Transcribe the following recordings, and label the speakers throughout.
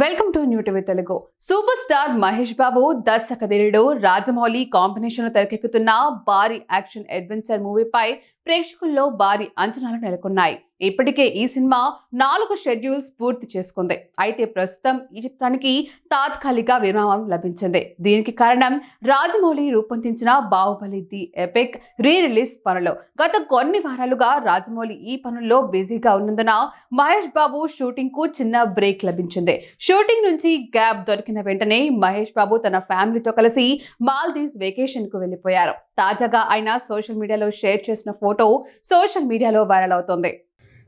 Speaker 1: Welcome to new TV Telugu. Super star Mahesh Babu దర్శకధీరుడు Rajamouli కాంబినేషన్లో తెరకెక్కుతున్న భారీ యాక్షన్ అడ్వెంచర్ మూవీపై ప్రేక్షకుల్లో భారీ అంచనాలు నెలకొన్నాయి. ఇప్పటికే ఈ సినిమా నాలుగు షెడ్యూల్స్ పూర్తి చేసుకుంది. అయితే ప్రస్తుతం ఈ చిత్రానికి తాత్కాలిక విరామం లభించింది. దీనికి కారణం రాజమౌళి రూపొందించిన Baahubali the epic re release పనులు. గత కొన్ని వారాలుగా రాజమౌళి ఈ పనుల్లో బిజీగా ఉన్నందున మహేష్ బాబు షూటింగ్కు చిన్న బ్రేక్ లభించింది. షూటింగ్ నుంచి గ్యాప్ దొరికిన వెంటనే మహేష్ బాబు తన ఫ్యామిలీతో కలిసి మాల్దీవ్స్ వెకేషన్కు వెళ్ళిపోయారు తాజాగా ఆయన సోషల్ మీడియాలో షేర్ చేసిన ఫోటో సోషల్ మీడియాలో వైరల్ అవుతోంది.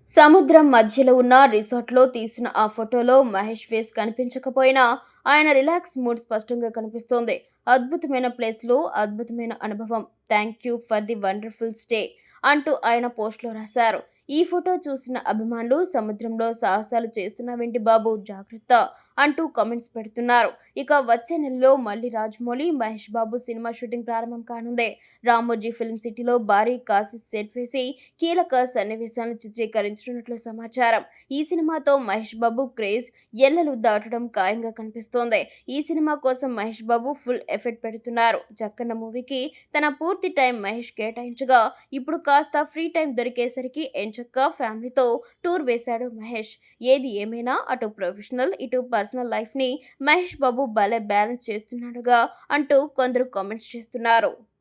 Speaker 2: సముద్రం మధ్యలో ఉన్న రిసార్ట్లో తీసిన ఆ ఫోటోలో మహేష్ ఫేస్ కనిపించకపోయినా ఆయన రిలాక్స్ మూడ్ స్పష్టంగా కనిపిస్తోంది. అద్భుతమైన ప్లేస్లో అద్భుతమైన అనుభవం. Thank you for the wonderful stay అంటూ ఆయన పోస్ట్లో రాశారు. ఈ ఫోటో చూసిన అభిమానులు సముద్రంలో సాహసాలు చేస్తున్నావేంటి బాబు? జాగ్రత్త. అంటూ కామెంట్స్ పెడుతున్నారు. ఇక వచ్చే నెలలో మళ్ళీ రాజమౌళి మహేష్ బాబు సినిమా షూటింగ్ ప్రారంభం కానుంది. రామోజీ ఫిల్మ్ సిటీలో భారీ కాసి సెట్ వేసి కీలక సన్నివేశాలను చిత్రీకరించనున్నట్లు సమాచారం. ఈ సినిమాతో మహేష్ బాబు క్రేజ్ ఎల్లలు దాటడం ఖాయంగా కనిపిస్తోంది. ఈ సినిమా కోసం మహేష్ బాబు ఫుల్ ఎఫెక్ట్ పెడుతున్నారు. జక్కన్న మూవీకి తన పూర్తి టైం మహేష్ కేటాయించగా ఇప్పుడు కాస్త ఫ్రీ టైం దొరికేసరికి ఎంచక్క ఫ్యామిలీతో టూర్ వేశాడు మహేష్. ఏది ఏమైనా అటు ప్రొఫెషనల్ ఇటు పర్సనల్ లైఫ్ని మహేష్ బాబు భలే బ్యాలెన్స్ చేస్తున్నాడుగా అంటూ కొందరు కామెంట్స్ చేస్తున్నారు.